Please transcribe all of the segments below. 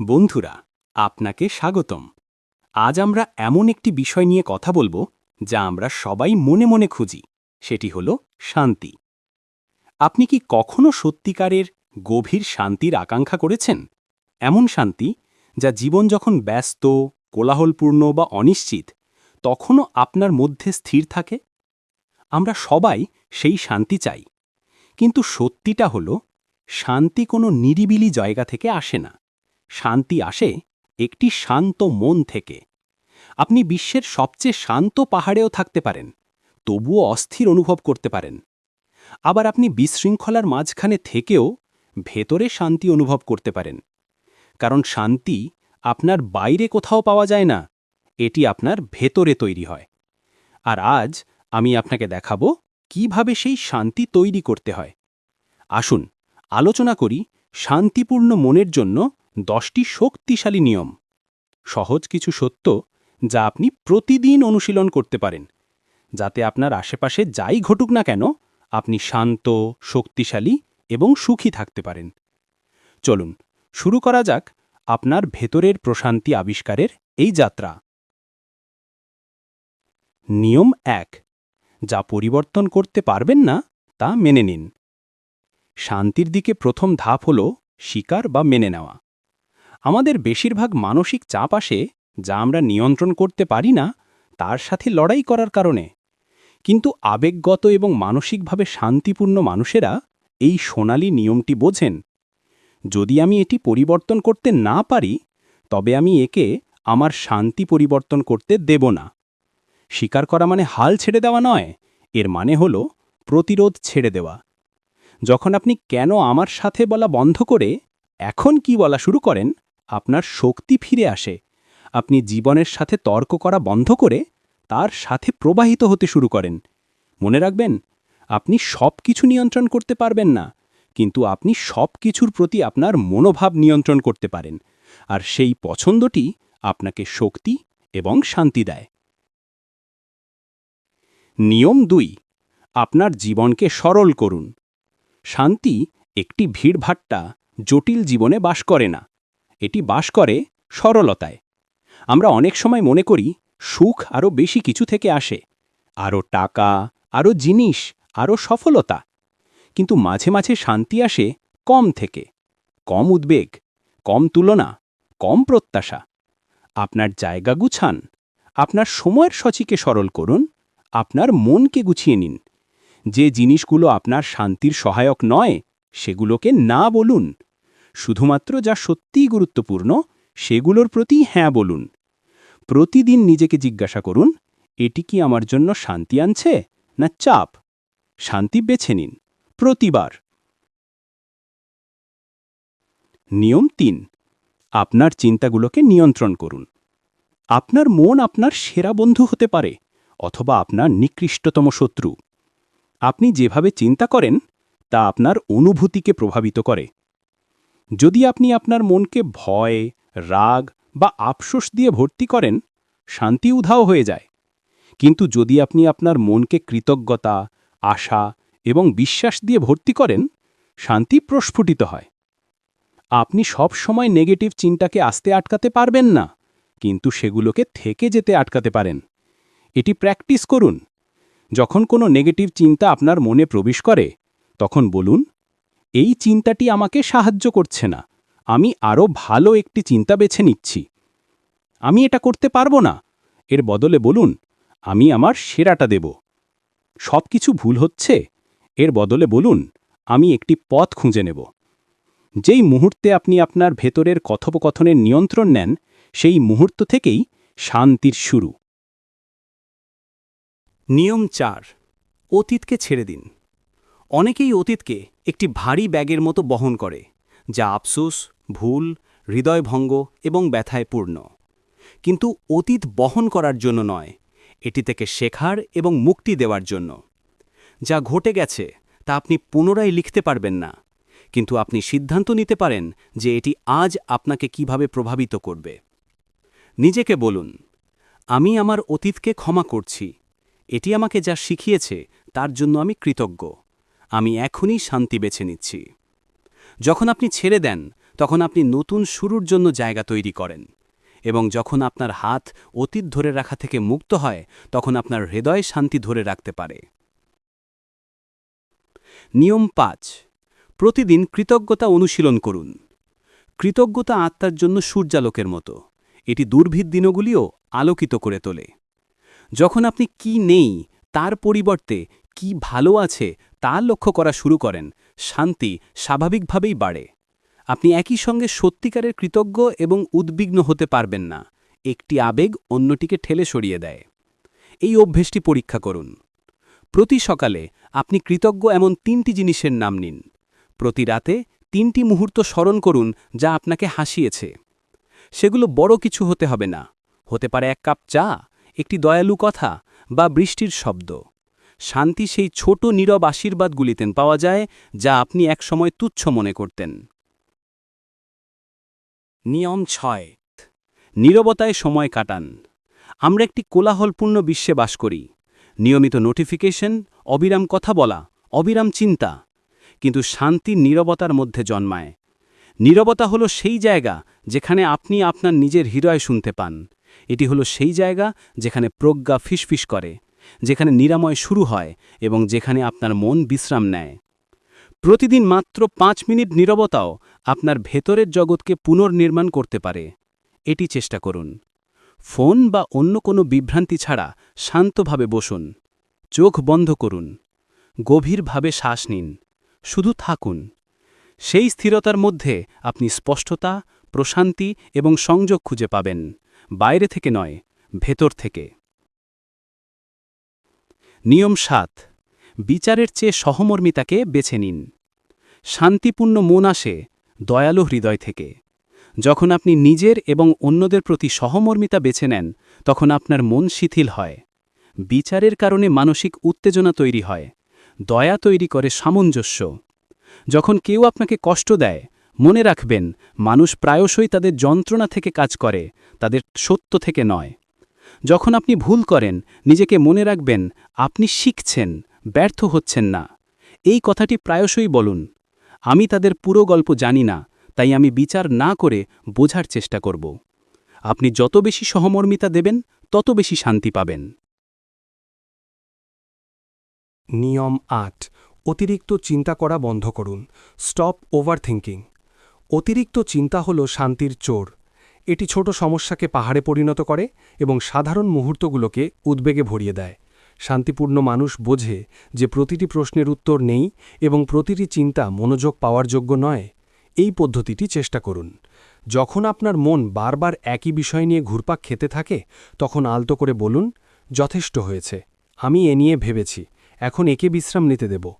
বন্ধুরা, আপনাকে স্বাগতম। আজ আমরা এমন একটি বিষয় নিয়ে কথা বলব যা আমরা সবাই মনে মনে খুঁজি, সেটি হল শান্তি। আপনি কি কখনো সত্যিকারের গভীর শান্তির আকাঙ্ক্ষা করেছেন? এমন শান্তি যা জীবন যখন ব্যস্ত, কোলাহলপূর্ণ বা অনিশ্চিত, তখনও আপনার মধ্যে স্থির থাকে? আমরা সবাই সেই শান্তি চাই, কিন্তু সত্যিটা হল, শান্তি কোনো নিরিবিলি জায়গা থেকে আসে না। শান্তি আসে একটি শান্ত মন থেকে। আপনি বিশ্বের সবচেয়ে শান্ত পাহাড়েও থাকতে পারেন, তবুও অস্থির অনুভব করতে পারেন। আবার আপনি বিশৃঙ্খলার মাঝখানে থেকেও ভেতরে শান্তি অনুভব করতে পারেন। কারণ শান্তি আপনার বাইরে কোথাও পাওয়া যায় না, এটি আপনার ভেতরে তৈরি হয়। আর আজ আমি আপনাকে দেখাবো কীভাবে সেই শান্তি তৈরি করতে হয়। আসুন, আলোচনা করি শান্তিপূর্ণ মনের জন্য দশটি শক্তিশালী নিয়ম। সহজ কিছু সত্য যা আপনি প্রতিদিন অনুশীলন করতে পারেন। যাতে আপনার আশেপাশে যাই ঘটুক না কেন, আপনি শান্ত, শক্তিশালী এবং সুখী থাকতে পারেন। চলুন, শুরু করা যাক আপনার ভেতরের প্রশান্তি আবিষ্কারের এই যাত্রা। নিয়ম এক, যা পরিবর্তন করতে পারবেন না, তা মেনে নিন। শান্তির দিকে প্রথম ধাপ হল স্বীকার বা মেনে নেওয়া। আমাদের বেশিরভাগ মানসিক চাপ আসে যা আমরা নিয়ন্ত্রণ করতে পারি না তার সাথে লড়াই করার কারণে। কিন্তু আবেগগত এবং মানসিকভাবে শান্তিপূর্ণ মানুষেরা এই সোনালি নিয়মটি বোঝেন। যদি আমি এটি পরিবর্তন করতে না পারি, তবে আমি একে আমার শান্তি পরিবর্তন করতে দেব না। স্বীকার করা মানে হাল ছেড়ে দেওয়া নয়, এর মানে হল প্রতিরোধ ছেড়ে দেওয়া। যখন আপনি কেন আমার সাথে বলা বন্ধ করে এখন কি বলা শুরু করেন আপনার শক্তি ফিরে আসে। আপনি জীবনের সাথে তর্ক করা বন্ধ করে তার সাথে প্রবাহিত হতে শুরু করেন। মনে রাখবেন, আপনি সব কিছু নিয়ন্ত্রণ করতে পারবেন না, কিন্তু আপনি সব কিছুর প্রতি আপনার মনোভাব নিয়ন্ত্রণ করতে পারেন, আর সেই পছন্দটি আপনাকে শক্তি এবং শান্তি দেয়। নিয়ম দুই, আপনার জীবনকে সরল করুন। শান্তি একটি ভিড়ভাট্টা, জটিল জীবনে বাস করে না। এটি বাস করে সরলতায়। আমরা অনেক সময় মনে করি সুখ আরও বেশি কিছু থেকে আসে আরও টাকা আরও জিনিস আরও সফলতা। কিন্তু মাঝে মাঝে শান্তি আসে কম থেকে। কম উদ্বেগ, কম তুলনা, কম প্রত্যাশা। আপনার জায়গা গুছান, আপনার সময়ের সচিকে সরল করুন, আপনার মনকে গুছিয়ে নিন। যে জিনিসগুলো আপনার শান্তির সহায়ক নয়, সেগুলোকে না বলুন। শুধুমাত্র যা সত্যিই গুরুত্বপূর্ণ, সেগুলোর প্রতি হ্যাঁ বলুন। প্রতিদিন নিজেকে জিজ্ঞাসা করুন, এটি কি আমার জন্য শান্তি আনছে, না চাপ? শান্তি বেছে নিন। প্রতিবার। নিয়ম তিন। আপনার চিন্তাগুলোকে নিয়ন্ত্রণ করুন। আপনার মন আপনার সেরা বন্ধু হতে পারে, অথবা আপনার নিকৃষ্টতম শত্রু। আপনি যেভাবে চিন্তা করেন, তা আপনার অনুভূতিকে প্রভাবিত করে। যদি আপনি আপনার মনকে ভয়, রাগ বা আফসোস দিয়ে ভর্তি করেন, শান্তি উধাও হয়ে যায়। কিন্তু যদি আপনি আপনার মনকে কৃতজ্ঞতা, আশা এবং বিশ্বাস দিয়ে ভর্তি করেন, শান্তি প্রস্ফুটিত হয়। আপনি সব সময় নেগেটিভ চিন্তাকে আসতে আটকাতে পারবেন না, কিন্তু সেগুলোকে থেকে যেতে আটকাতে পারেন। এটি প্র্যাকটিস করুন। যখন কোনো নেগেটিভ চিন্তা আপনার মনে প্রবেশ করে, তখন বলুন এই চিন্তাটি আমাকে সাহায্য করছে না। আমি আরও ভালো একটি চিন্তা বেছে নিচ্ছি। আমি এটা করতে পারব না। এর বদলে বলুন, আমি আমার সেরাটা দেব। সব কিছু ভুল হচ্ছে? এর বদলে বলুন, আমি একটি পথ খুঁজে নেব। যেই মুহূর্তে আপনি আপনার ভেতরের কথোপকথনের নিয়ন্ত্রণ নেন, সেই মুহূর্ত থেকেই শান্তির শুরু। নিয়ম চার, অতীতকে ছেড়ে দিন। অনেকেই অতীতকে একটি ভারী ব্যাগের মতো বহন করে, যা আফসোস, ভুল, হৃদয়ভঙ্গ এবং ব্যথায় পূর্ণ কিন্তু অতীত বহন করার জন্য নয়, এটি থেকে শেখার এবং মুক্তি দেওয়ার জন্য। যা ঘটে গেছে, তা আপনি পুনরায় লিখতে পারবেন না, কিন্তু আপনি সিদ্ধান্ত নিতে পারেন যে এটি আজ আপনাকে কীভাবে প্রভাবিত করবে। নিজেকে বলুন, আমি আমার অতীতকে ক্ষমা করছি। এটি আমাকে যা শিখিয়েছে, তার জন্য আমি কৃতজ্ঞ। আমি এখনই শান্তি বেছে নিচ্ছি। যখন আপনি ছেড়ে দেন, তখন আপনি নতুন শুরুর জন্য জায়গা তৈরি করেন এবং যখন আপনার হাত অতীত ধরে রাখা থেকে মুক্ত হয়, তখন আপনার হৃদয় শান্তি ধরে রাখতে পারে। নিয়ম পাঁচ, প্রতিদিন কৃতজ্ঞতা অনুশীলন করুন। কৃতজ্ঞতা আত্মার জন্য সূর্যালোকের মতো। এটি দুর্ভিদ দিনগুলিও আলোকিত করে তোলে। যখন আপনি কি নেই, তার পরিবর্তে কি ভালো আছে তা লক্ষ্য করা শুরু করেন, শান্তি স্বাভাবিকভাবেই বাড়ে। আপনি একই সঙ্গে সত্যিকারের কৃতজ্ঞ এবং উদ্বিগ্ন হতে পারবেন না, একটি আবেগ অন্যটিকে ঠেলে সরিয়ে দেয়। এই অভ্যেসটি পরীক্ষা করুন। প্রতি সকালে আপনি কৃতজ্ঞ এমন তিনটি জিনিসের নাম নিন। প্রতি রাতে তিনটি মুহূর্ত স্মরণ করুন যা আপনাকে হাসিয়েছে। সেগুলো বড় কিছু হতে হবে না। হতে পারে এক কাপ চা, একটি দয়ালু কথা বা বৃষ্টির শব্দ। শান্তি সেই ছোট নীরব আশীর্বাদগুলিতেন পাওয়া যায়, যা আপনি একসময় তুচ্ছ মনে করতেন। নিয়ম ছয় নীরবতায় সময় কাটান। আমরা একটি কোলাহলপূর্ণ বিশ্বে বাস করি। নিয়মিত নোটিফিকেশন, অবিরাম কথা বলা, অবিরাম চিন্তা। কিন্তু শান্তি নীরবতার মধ্যে জন্মায়। নীরবতা হলো সেই জায়গা যেখানে আপনি আপনার নিজের হৃদয় শুনতে পান। এটি হলো সেই জায়গা যেখানে প্রজ্ঞা ফিসফিস করে। যেখানে নিরাময় শুরু হয় এবং যেখানে আপনার মন বিশ্রাম নেয়। প্রতিদিন মাত্র পাঁচ মিনিট নীরবতাও আপনার ভেতরের জগৎকে পুনর্নির্মাণ করতে পারে। এটি চেষ্টা করুন। ফোন বা অন্য কোনো বিভ্রান্তি ছাড়া শান্তভাবে বসুন। চোখ বন্ধ করুন। গভীরভাবে শ্বাস নিন। শুধু থাকুন। সেই স্থিরতার মধ্যে আপনি স্পষ্টতা, প্রশান্তি এবং সংযোগ খুঁজে পাবেন। বাইরে থেকে নয়, ভেতর থেকে। নিয়ম সাত। বিচারের চেয়ে সহমর্মিতাকে বেছে নিন। শান্তিপূর্ণ মন আসে দয়ালু হৃদয় থেকে। যখন আপনি নিজের এবং অন্যদের প্রতি সহমর্মিতা বেছে নেন, তখন আপনার মন শিথিল হয়। বিচারের কারণে মানসিক উত্তেজনা তৈরি হয়। দয়া তৈরি করে সামঞ্জস্য। যখন কেউ আপনাকে কষ্ট দেয়, মনে রাখবেন, মানুষ প্রায়শই তাদের যন্ত্রণা থেকে কাজ করে, তাদের সত্য থেকে নয়। যখন আপনি ভুল করেন, নিজেকে মনে রাখবেন, আপনি শিখছেন, ব্যর্থ হচ্ছেন না। এই কথাটি প্রায়শই বলুন, আমি তাদের পুরো গল্প জানি না, তাই আমি বিচার না করে বোঝার চেষ্টা করব। আপনি যত বেশি সহমর্মিতা দেবেন, তত বেশি শান্তি পাবেন। নিয়ম আট, অতিরিক্ত চিন্তা করা বন্ধ করুন। স্টপ ওভার থিঙ্কিং অতিরিক্ত চিন্তা হল শান্তির চোর। এটি ছোট সমস্যাকে পাহাড়ে পরিণত করে এবং সাধারণ মুহূর্তগুলোকে উদ্বেগে ভরিয়ে দেয়। শান্তিপূর্ণ মানুষ বোঝে যে প্রতিটি প্রশ্নের উত্তর নেই এবং প্রতিটি চিন্তা মনোযোগ পাওয়ার যোগ্য নয়। এই পদ্ধতিটি চেষ্টা করুন। যখন আপনার মন বারবার একই বিষয় নিয়ে ঘুরপাক খেতে থাকে, তখন আলতো করে বলুন, যথেষ্ট হয়েছে। আমি এ নিয়ে ভেবেছি। এখন একে বিশ্রাম নিতে দেব।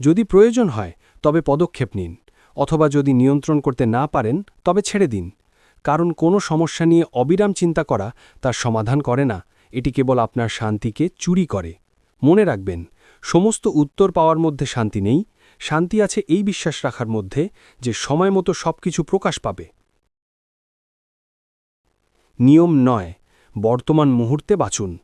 যদি প্রয়োজন হয়, তবে পদক্ষেপ নিন। অথবা যদি নিয়ন্ত্রণ করতে না পারেন, তবে ছেড়ে দিন। কারণ কোনো সমস্যা নিয়ে অবিরাম চিন্তা করা তার সমাধান করে না। এটি কেবল আপনার শান্তিকে চুরি করে। মনে রাখবেন, সমস্ত উত্তর পাওয়ার মধ্যে শান্তি নেই, শান্তি আছে এই বিশ্বাস রাখার মধ্যে যে সময় মতো সব কিছু প্রকাশ পাবে। নিয়ম নয়, বর্তমান মুহূর্তে বাঁচুন।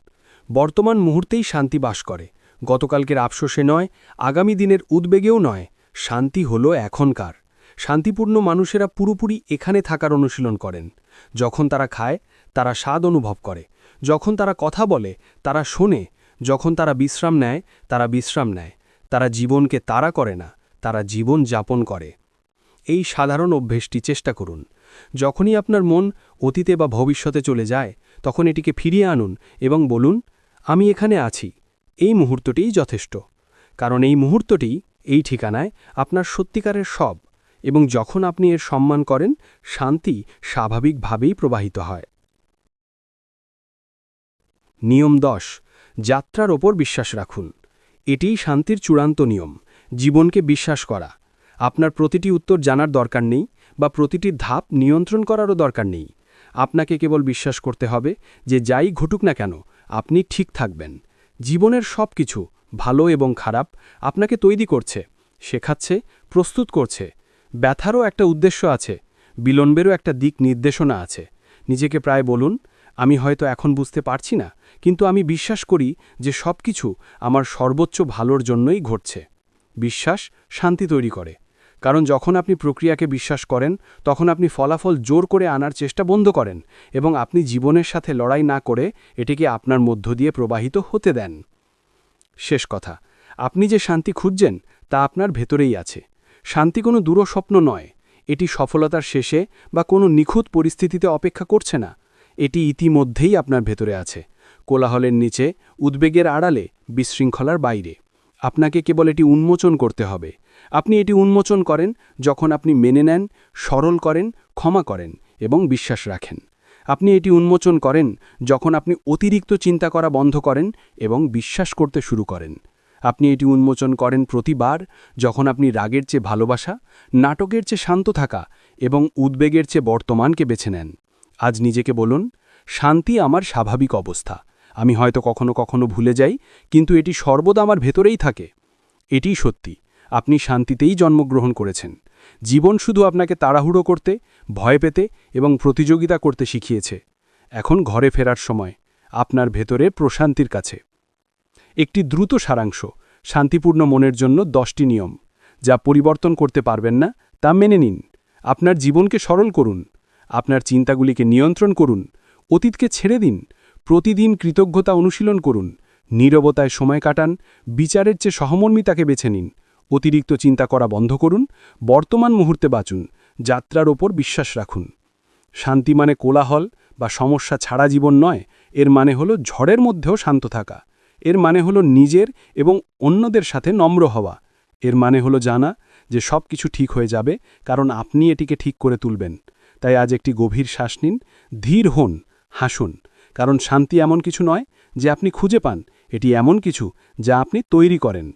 বর্তমান মুহূর্তেই শান্তি বাস করে। গতকালকের আফসোসে নয়, আগামী দিনের উদ্বেগেও নয়, শান্তি হল এখনকার। শান্তিপূর্ণ মানুষেরা পুরোপুরি এখানে থাকার অনুশীলন করেন। যখন তারা খায়, তারা স্বাদ অনুভব করে। যখন তারা কথা বলে, তারা শোনে। যখন তারা বিশ্রাম নেয়, তারা বিশ্রাম নেয়। তারা জীবনকে তারা করে না, তারা জীবন যাপন করে। এই সাধারণ অভ্যেসটি চেষ্টা করুন। যখনই আপনার মন অতীতে বা ভবিষ্যতে চলে যায়, তখন এটিকে ফিরিয়ে আনুন এবং বলুন, আমি এখানে আছি। এই মুহূর্তটিই যথেষ্ট। কারণ এই মুহূর্তটি, এই ঠিকানায় আপনার সত্যিকারের সব এবং যখন আপনি এর সম্মান করেন, শান্তি স্বাভাবিকভাবেই প্রবাহিত হয়। নিয়ম দশ, যাত্রার ওপর বিশ্বাস রাখুন। এটিই শান্তির চূড়ান্ত নিয়ম, জীবনকে বিশ্বাস করা। আপনার প্রতিটি উত্তর জানার দরকার নেই বা প্রতিটি ধাপ নিয়ন্ত্রণ করারও দরকার নেই। আপনাকে কেবল বিশ্বাস করতে হবে যে যাই ঘটুক না কেন, আপনি ঠিক থাকবেন। জীবনের সব কিছু ভালো এবং খারাপ, আপনাকে তৈরি করছে, শেখাচ্ছে, প্রস্তুত করছে ব্যথারও একটা উদ্দেশ্য আছে, বিলম্বেরও একটা দিক নির্দেশনা আছে। নিজেকে প্রায় বলুন, আমি হয়তো এখন বুঝতে পারছি না, কিন্তু আমি বিশ্বাস করি যে সব কিছু আমার সর্বোচ্চ ভালোর জন্যই ঘটছে। বিশ্বাস শান্তি তৈরি করে। কারণ যখন আপনি প্রক্রিয়াকে বিশ্বাস করেন, তখন আপনি ফলাফল জোর করে আনার চেষ্টা বন্ধ করেন এবং আপনি জীবনের সাথে লড়াই না করে এটিকে আপনার মধ্য দিয়ে প্রবাহিত হতে দেন। শেষ কথা, আপনি যে শান্তি খুঁজছেন, তা আপনার ভেতরেই আছে। শান্তি কোনো দূরস্বপ্ন নয়। এটি সফলতার শেষে বা কোনো নিখুঁত পরিস্থিতিতে অপেক্ষা করছে না। এটি ইতিমধ্যেই আপনার ভেতরে আছে। কোলাহলের নিচে, উদ্বেগের আড়ালে, বিশৃঙ্খলার বাইরে। আপনাকে কেবল এটি উন্মোচন করতে হবে। আপনি এটি উন্মোচন করেন যখন আপনি মেনে নেন, সরল করেন, ক্ষমা করেন এবং বিশ্বাস রাখেন। আপনি এটি উন্মোচন করেন যখন আপনি অতিরিক্ত চিন্তা করা বন্ধ করেন এবং বিশ্বাস করতে শুরু করেন। আপনি এটি উন্মোচন করেন প্রতিবার যখন আপনি রাগের চেয়ে ভালোবাসা, নাটকের চেয়ে শান্ত থাকা এবং উদ্বেগের চেয়ে বর্তমানকে বেছে নেন। আজ নিজেকে বলুন, শান্তি আমার স্বাভাবিক অবস্থা। আমি হয়তো কখনো কখনো ভুলে যাই, কিন্তু এটি সর্বদা আমার ভেতরেই থাকে। এটিই সত্যি, আপনি শান্তিতেই জন্মগ্রহণ করেছেন। জীবন শুধু আপনাকে তাড়াহুড়ো করতে, ভয় পেতে এবং প্রতিযোগিতা করতে শিখিয়েছে। এখন ঘরে ফেরার সময়, আপনার ভেতরে প্রশান্তির কাছে। একটি দ্রুত সারাংশ, শান্তিপূর্ণ মনের জন্য দশটি নিয়ম, যা পরিবর্তন করতে পারবেন না, তা মেনে নিন। আপনার জীবনকে সরল করুন, আপনার চিন্তাগুলিকে নিয়ন্ত্রণ করুন, অতীতকে ছেড়ে দিন, প্রতিদিন কৃতজ্ঞতা অনুশীলন করুন, নীরবতায় সময় কাটান, বিচারের চেয়ে সহমর্মিতাকে বেছে নিন, অতিরিক্ত চিন্তা করা বন্ধ করুন, বর্তমান মুহূর্তে বাঁচুন, যাত্রার ওপর বিশ্বাস রাখুন। শান্তি মানে কোলাহল বা সমস্যা ছাড়া জীবন নয়, এর মানে হলো ঝড়ের মধ্যেও শান্ত থাকা। এর মানে হলো নিজের এবং অন্যদের সাথে নম্র হওয়া। এর মানে হলো জানা যে সব কিছু ঠিক হয়ে যাবে, কারণ আপনি এটিকে ঠিক করে তুলবেন। তাই আজ একটি গভীর শ্বাস নিন, ধীর হন, হাসুন। কারণ শান্তি এমন কিছু নয় যে আপনি খুঁজে পান, এটি এমন কিছু যা আপনি তৈরি করেন।